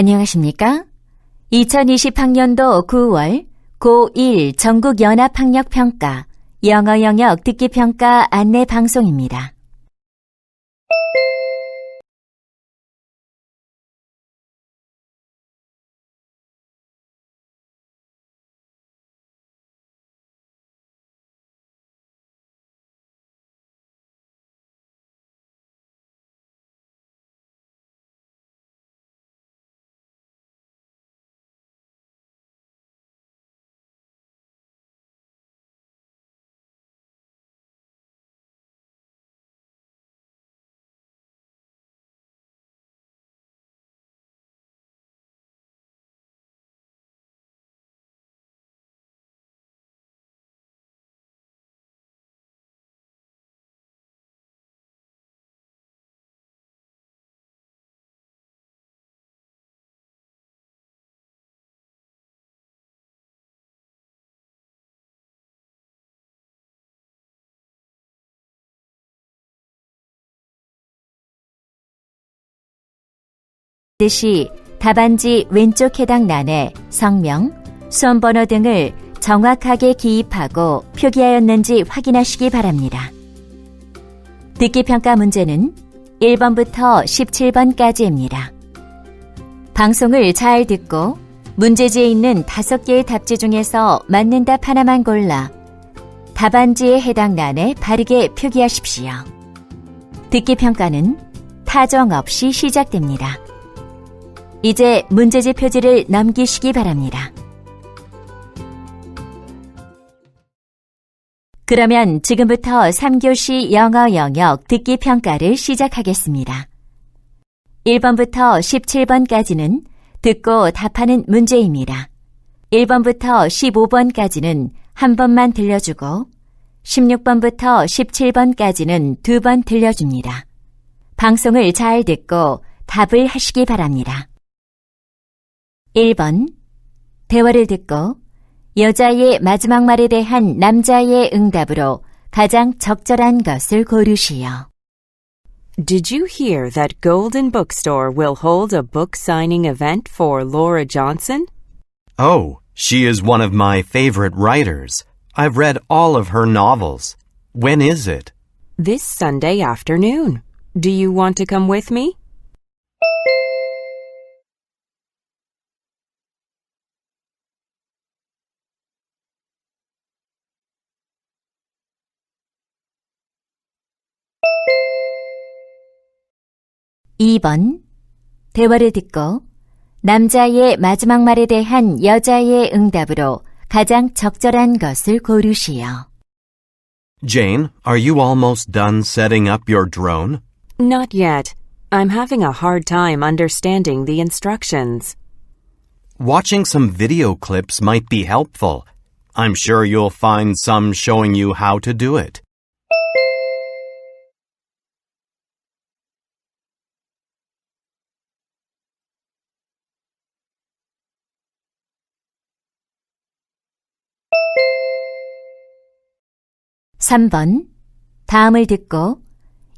안녕하십니까? 2020학년도 9월 고1 전국연합학력평가 영어 영역 듣기평가 안내 방송입니다. 뜻이 답안지 왼쪽 해당 난에 성명, 수험번호 등을 정확하게 기입하고 표기하였는지 확인하시기 바랍니다. 듣기 평가 문제는 1번부터 17번까지입니다. 방송을 잘 듣고 문제지에 있는 5개의 답지 중에서 맞는 답 하나만 골라 답안지에 해당 난에 바르게 표기하십시오. 듣기 평가는 타정 없이 시작됩니다. 이제 문제지 표지를 넘기시기 바랍니다. 그러면 지금부터 3교시 영어 영역 듣기 평가를 시작하겠습니다. 1번부터 17번까지는 듣고 답하는 문제입니다. 1번부터 15번까지는 한 번만 들려주고 16번부터 17번까지는 두 번 들려줍니다. 방송을 잘 듣고 답을 하시기 바랍니다. 1번. 대화를 듣고 여자의 마지막 말에 대한 남자의 응답으로 가장 적절한 것을 고르시오. Did you hear that Golden Bookstore will hold a book signing event for Laura Johnson? Oh, she is one of my favorite writers. I've read all of her novels. When is it? This Sunday afternoon. Do you want to come with me? 2번. 대화를 듣고 남자의 마지막 말에 대한 여자의 응답으로 가장 적절한 것을 고르시오. Jane, are you almost done setting up your drone? Not yet. I'm having a hard time understanding the instructions. Watching some video clips might be helpful. I'm sure you'll find some showing you how to do it. 3번. 다음을 듣고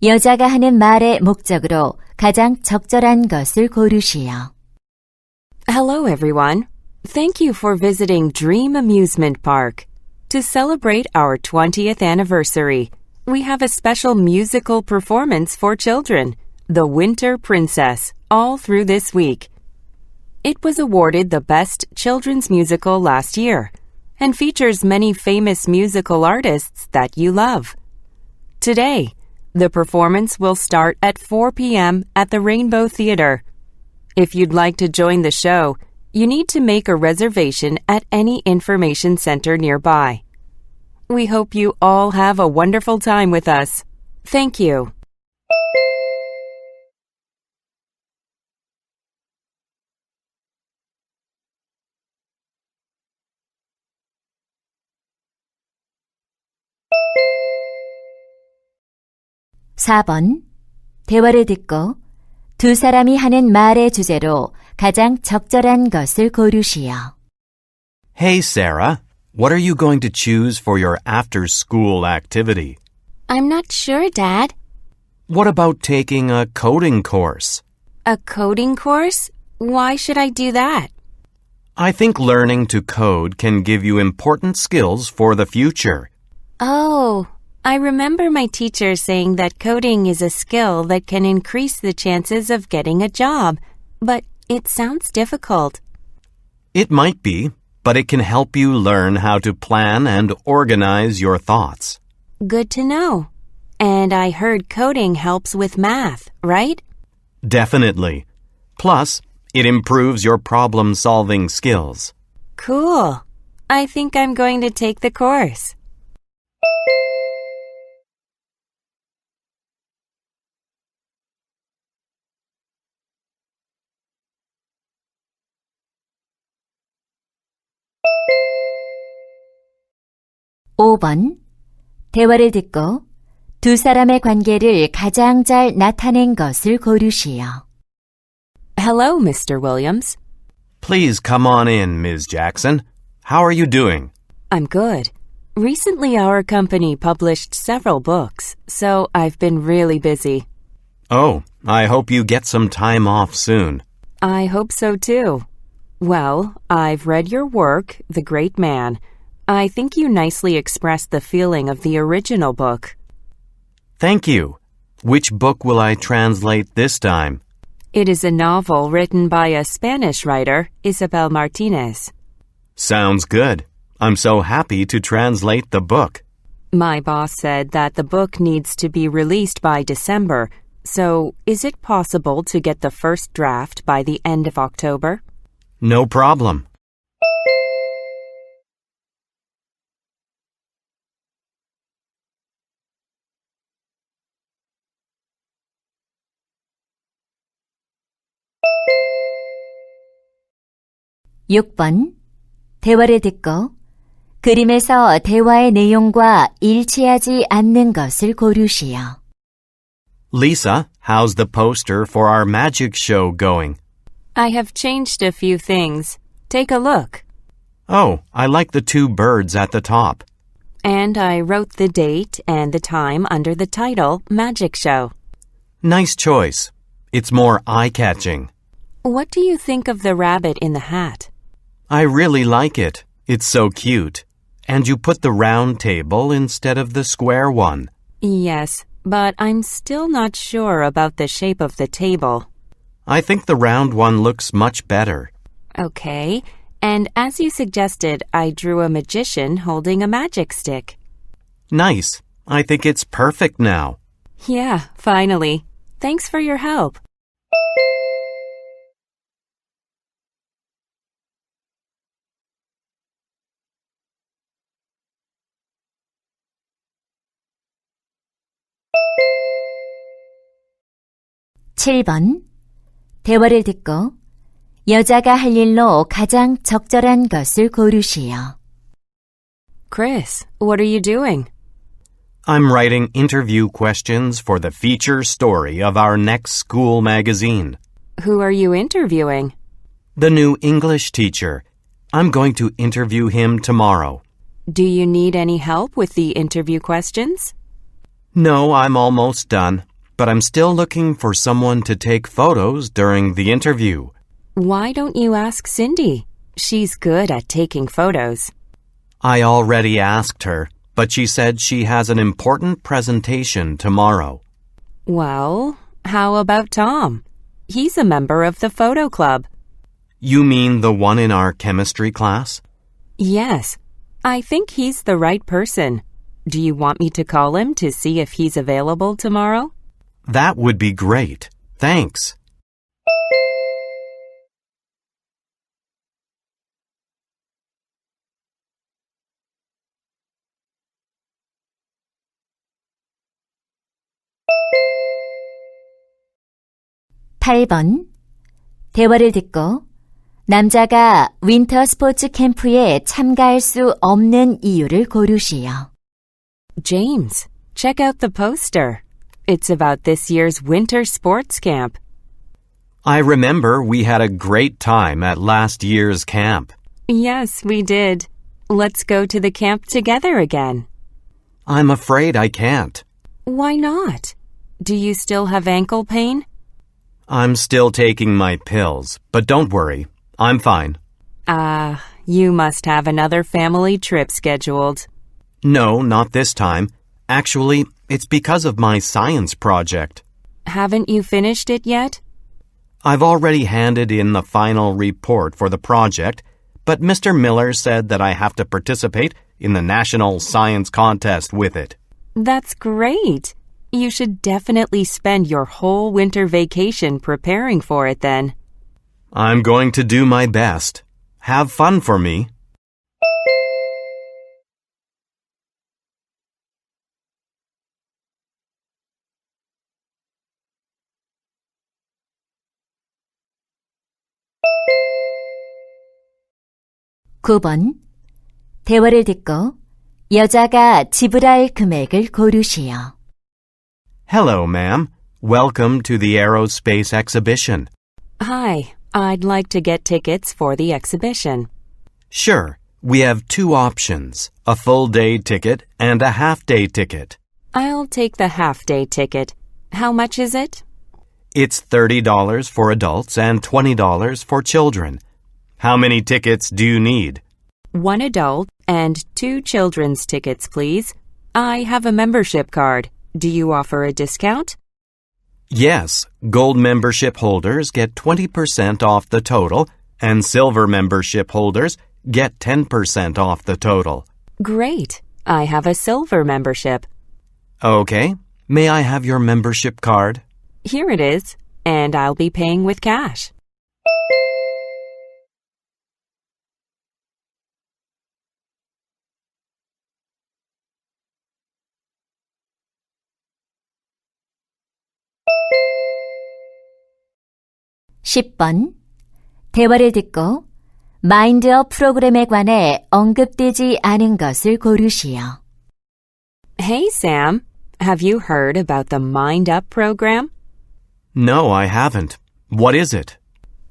여자가 하는 말의 목적으로 가장 적절한 것을 고르시오. Hello, everyone. Thank you for visiting Dream Amusement Park. To celebrate our 20th anniversary, we have a special musical performance for children, The Winter Princess, all through this week. It was awarded the Best Children's Musical last year and features many famous musical artists that you love. Today, the performance will start at 4 p.m. at the Rainbow Theater. If you'd like to join the show, you need to make a reservation at any information center nearby. We hope you all have a wonderful time with us. Thank you. 사 번 대화를 듣고 두 사람이 하는 말의 주제로 가장 적절한 것을 고르시오. Hey, Sarah. What are you going to choose for your after school activity? I'm not sure, Dad. What about taking a coding course? A coding course? Why should I do that? I think learning to code can give you important skills for the future. Oh, I remember my teacher saying that coding is a skill that can increase the chances of getting a job, but it sounds difficult. It might be, but it can help you learn how to plan and organize your thoughts. Good to know. And I heard coding helps with math, right? Definitely. Plus, it improves your problem solving skills. Cool. I think I'm going to take the course. 오 번 대화를 듣고 두 사람의 관계를 가장 잘 나타낸 것을 고르시오. Hello, Mr. Williams. Please come on in, Ms. Jackson. How are you doing? I'm good. Recently, our company published several books, so I've been really busy. Oh, I hope you get some time off soon. I hope so too. Well, I've read your work, The Great Man. I think you nicely expressed the feeling of the original book. Thank you. Which book will I translate this time? It is a novel written by a Spanish writer, Isabel Martinez. Sounds good. I'm so happy to translate the book. My boss said that the book needs to be released by December, so is it possible to get the first draft by the end of October? No problem. 육 번 대화를 듣고 그림에서 대화의 내용과 일치하지 않는 것을 고르시오. Lisa, how's the poster for our magic show going? I have changed a few things. Take a look. Oh, I like the two birds at the top. And I wrote the date and the time under the title Magic Show. Nice choice. It's more eye catching. What do you think of the rabbit in the hat? I really like it. It's so cute. And you put the round table instead of the square one. Yes, but I'm still not sure about the shape of the table. I think the round one looks much better. Okay, and as you suggested, I drew a magician holding a magic stick. Nice. I think it's perfect now. Yeah, finally. Thanks for your help. 칠 번 대화를 듣고 여자가 할 일로 가장 적절한 것을 고르시오. Chris, what are you doing? I'm writing interview questions for the feature story of our next school magazine. Who are you interviewing? The new English teacher. I'm going to interview him tomorrow. Do you need any help with the interview questions? No, I'm almost done, but I'm still looking for someone to take photos during the interview. Why don't you ask Cindy? She's good at taking photos. I already asked her, but she said she has an important presentation tomorrow. Well, how about Tom? He's a member of the photo club. You mean the one in our chemistry class? Yes, I think he's the right person. Do you want me to call him to see if he's available tomorrow? That would be great. Thanks. 팔 번 대화를 듣고 남자가 윈터 스포츠 캠프에 참가할 수 없는 이유를 고르시오. James, check out the poster. It's about this year's winter sports camp. I remember we had a great time at last year's camp. Yes, we did. Let's go to the camp together again. I'm afraid I can't. Why not? Do you still have ankle pain? I'm still taking my pills, but don't worry. I'm fine. Ah, you must have another family trip scheduled. No, not this time. Actually, it's because of my science project. Haven't you finished it yet? I've already handed in the final report for the project, but Mr. Miller said that I have to participate in the national science contest with it. That's great. You should definitely spend your whole winter vacation preparing for it then. I'm going to do my best. Have fun for me. 구 번 대화를 듣고 여자가 지불할 금액을 고르시오. Hello, ma'am. Welcome to the aerospace exhibition. Hi, I'd like to get tickets for the exhibition. Sure, we have two options a full day ticket and a half day ticket. I'll take the half day ticket. How much is it? It's $30 for adults and $20 for children. How many tickets do you need? One adult and two children's tickets, please. I have a membership card. Do you offer a discount? Yes, gold membership holders get 20% off the total, and silver membership holders get 10% off the total. Great. I have a silver membership. Okay, may I have your membership card? Here it is, and I'll be paying with cash. 십 번 대화를 듣고 마인드업 프로그램에 관해 언급되지 않은 것을 고르시오. Hey, Sam. Have you heard about the Mind Up program? No, I haven't. What is it?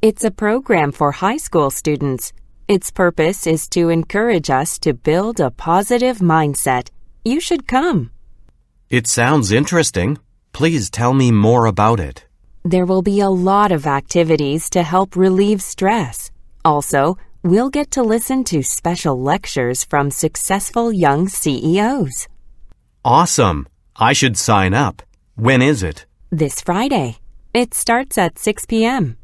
It's a program for high school students. Its purpose is to encourage us to build a positive mindset. You should come. It sounds interesting. Please tell me more about it. There will be a lot of activities to help relieve stress. Also, we'll get to listen to special lectures from successful young CEOs. Awesome. I should sign up. When is it? This Friday. It starts at 6 p.m.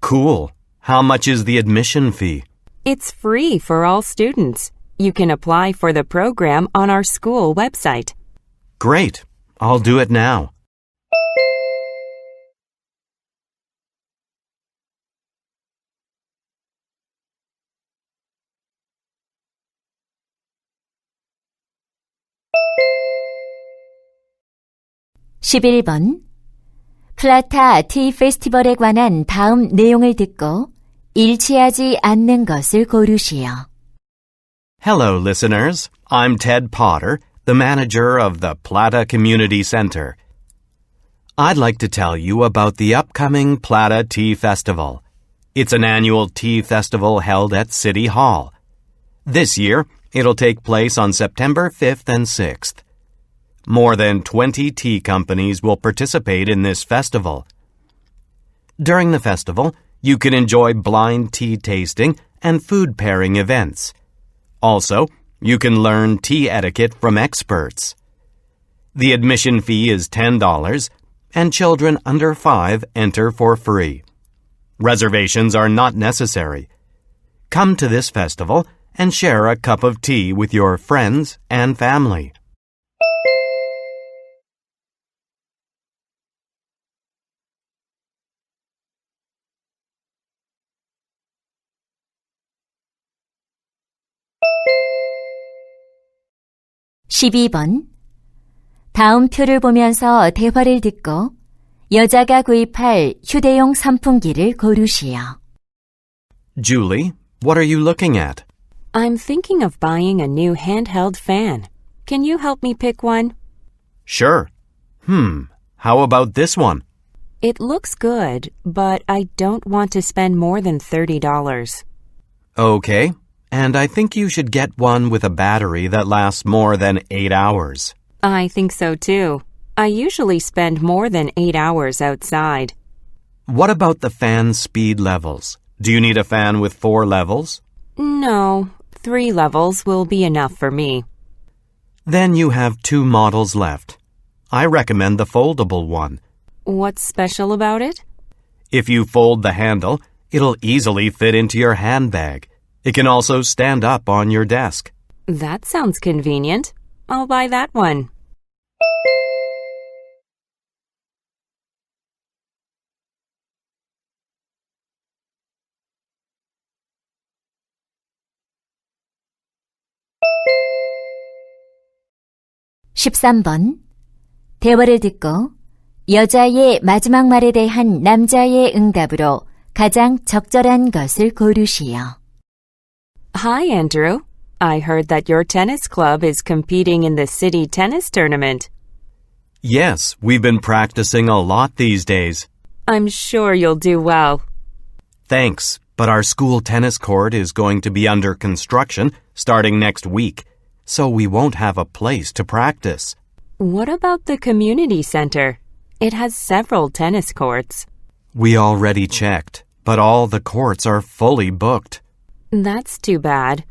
Cool. How much is the admission fee? It's free for all students. You can apply for the program on our school website. Great. I'll do it now. 십일 번 플라타 티 페스티벌에 관한 다음 내용을 듣고 일치하지 않는 것을 고르시오. Hello, listeners. I'm Ted Potter, the manager of the Plata Community Center. I'd like to tell you about the upcoming Plata Tea Festival. It's an annual tea festival held at City Hall. This year, it'll take place on September 5th and 6th. More than 20 tea companies will participate in this festival. During the festival, you can enjoy blind tea tasting and food pairing events. Also, you can learn tea etiquette from experts. The admission fee is $10, and children under 5 enter for free. Reservations are not necessary. Come to this festival and share a cup of tea with your friends and family. 십이 번 다음 표를 보면서 대화를 듣고 여자가 구입할 휴대용 선풍기를 고르시오. Julie, what are you looking at? I'm thinking of buying a new handheld fan. Can you help me pick one? Sure. Hmm, how about this one? It looks good, but I don't want to spend more than $30. Okay, and I think you should get one with a battery that lasts more than 8 hours. I think so too. I usually spend more than eight hours outside. What about the fan speed levels? Do you need a fan with four levels? No, three levels will be enough for me. Then you have two models left. I recommend the foldable one. What's special about it? If you fold the handle, it'll easily fit into your handbag. It can also stand up on your desk. That sounds convenient. I'll buy that one. 십삼 번 대화를 듣고 여자의 마지막 말에 대한 남자의 응답으로 가장 적절한 것을 고르시오. Hi, Andrew. I heard that your tennis club is competing in the city tennis tournament. Yes, we've been practicing a lot these days. I'm sure you'll do well. Thanks, but our school tennis court is going to be under construction starting next week, so we won't have a place to practice. What about the community center? It has several tennis courts. We already checked, but all the courts are fully booked. That's too bad.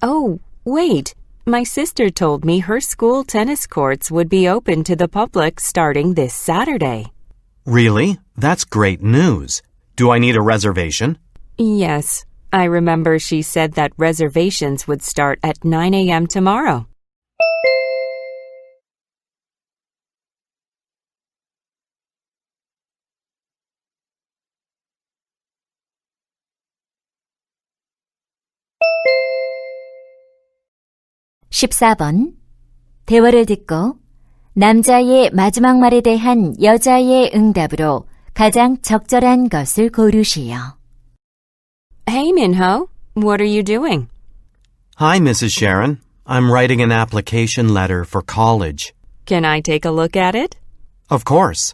Oh, wait. My sister told me her school tennis courts would be open to the public starting this Saturday. Really? That's great news. Do I need a reservation? Yes, I remember she said that reservations would start at 9 a.m. tomorrow. 십사 번 대화를 듣고 남자의 마지막 말에 대한 여자의 응답으로 가장 적절한 것을 고르시오. Hey, Minho. What are you doing? Hi, Mrs. Sharon. I'm writing an application letter for college. Can I take a look at it? Of course.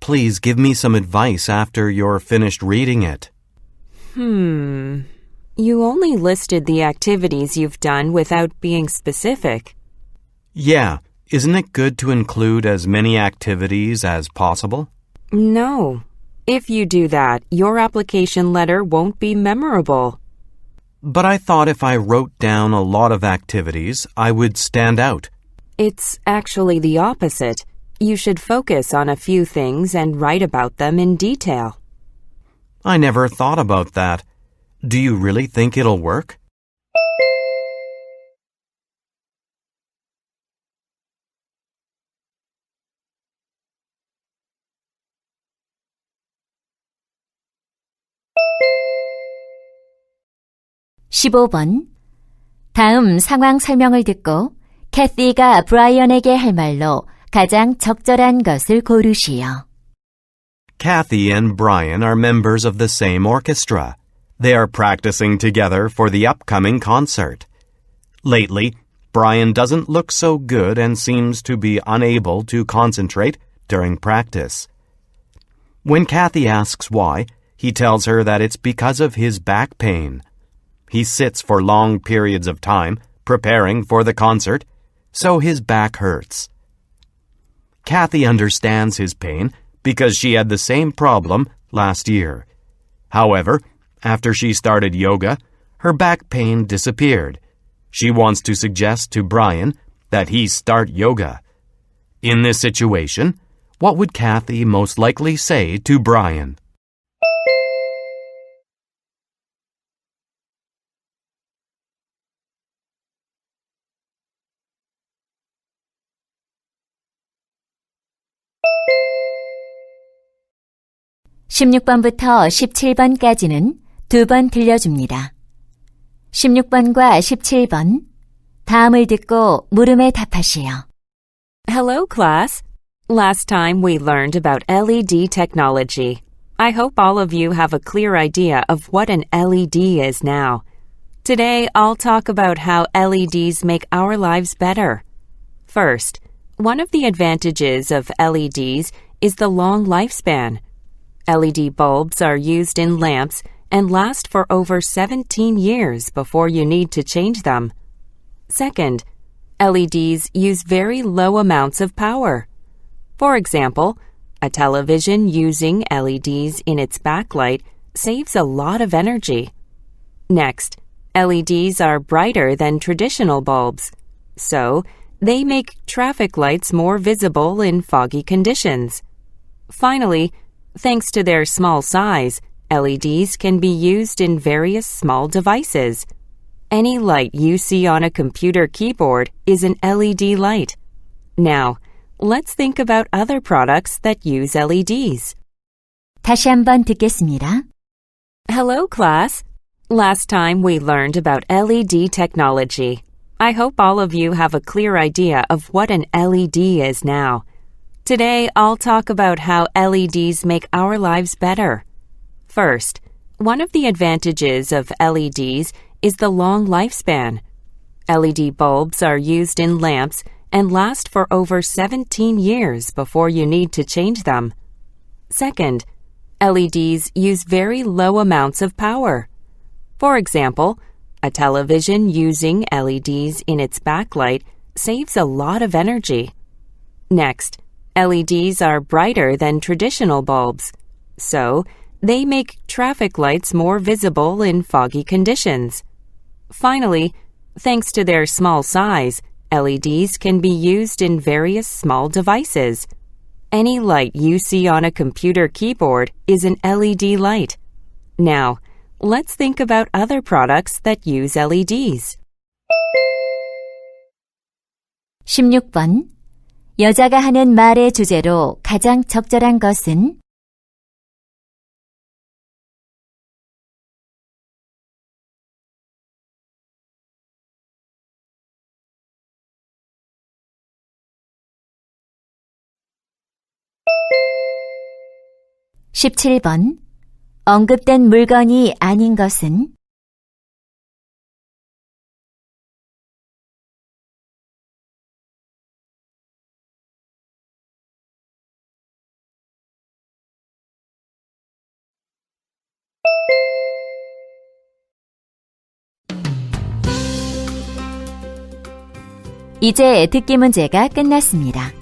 Please give me some advice after you're finished reading it. Hmm. You only listed the activities you've done without being specific. Yeah, isn't it good to include as many activities as possible? No. If you do that, your application letter won't be memorable. But I thought if I wrote down a lot of activities, I would stand out. It's actually the opposite. You should focus on a few things and write about them in detail. I never thought about that. Do you really think it'll work? 십오 번 다음 상황 설명을 듣고 캐티가 브라이언에게 할 말로 가장 적절한 것을 고르시오. Kathy and Brian are members of the same orchestra. They are practicing together for the upcoming concert. Lately, Brian doesn't look so good and seems to be unable to concentrate during practice. When Kathy asks why, he tells her that it's because of his back pain. He sits for long periods of time preparing for the concert, so his back hurts. Kathy understands his pain because she had the same problem last year. However, after she started yoga, her back pain disappeared. She wants to suggest to Brian that he start yoga. In this situation, what would Kathy most likely say to Brian? 십육 번부터 십칠 번까지는 두 번 들려줍니다. 십육 번과 십칠 번 다음을 듣고 물음에 답하시오. Hello, class. Last time we learned about LED technology. I hope all of you have a clear idea of what an LED is now. Today, I'll talk about how LEDs make our lives better. First, one of the advantages of LEDs is the long lifespan. LED bulbs are used in lamps and last for over 17 years before you need to change them. Second, LEDs use very low amounts of power. For example, A television using LEDs in its backlight saves a lot of energy. Next, LEDs are brighter than traditional bulbs, so they make traffic lights more visible in foggy conditions. Finally, thanks to their small size, LEDs can be used in various small devices. Any light you see on a computer keyboard is an LED light. Now, let's think about other products that use E LEDs. 다시 한번 듣겠습니다. Hello, class. Last time we learned about LED technology. I hope all of you have a clear idea of what an LED is now. Today, I'll talk about how LEDs make our lives better. First, one of the advantages of LEDs is the long lifespan. LED bulbs are used in lamps and last for over 17 years before you need to change them. Second, LEDs use very low amounts of power. For example, a television using LEDs in its backlight saves a lot of energy. Next, LEDs are brighter than traditional bulbs, so they make traffic lights more visible in foggy conditions. Finally, thanks to their small size, LEDs can be used in various small devices. Any light you see on a computer keyboard is an LED light. Now, let's think about other products that use E LEDs. 16번. 여자가 하는 말의 주제로 가장 적절한 것은 17번. 언급된 물건이 아닌 것은 '이제 듣기 문제가 끝났습니다.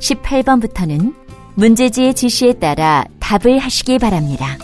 18번부터는 문제지의 지시에 따라 답을 하시기 바랍니다.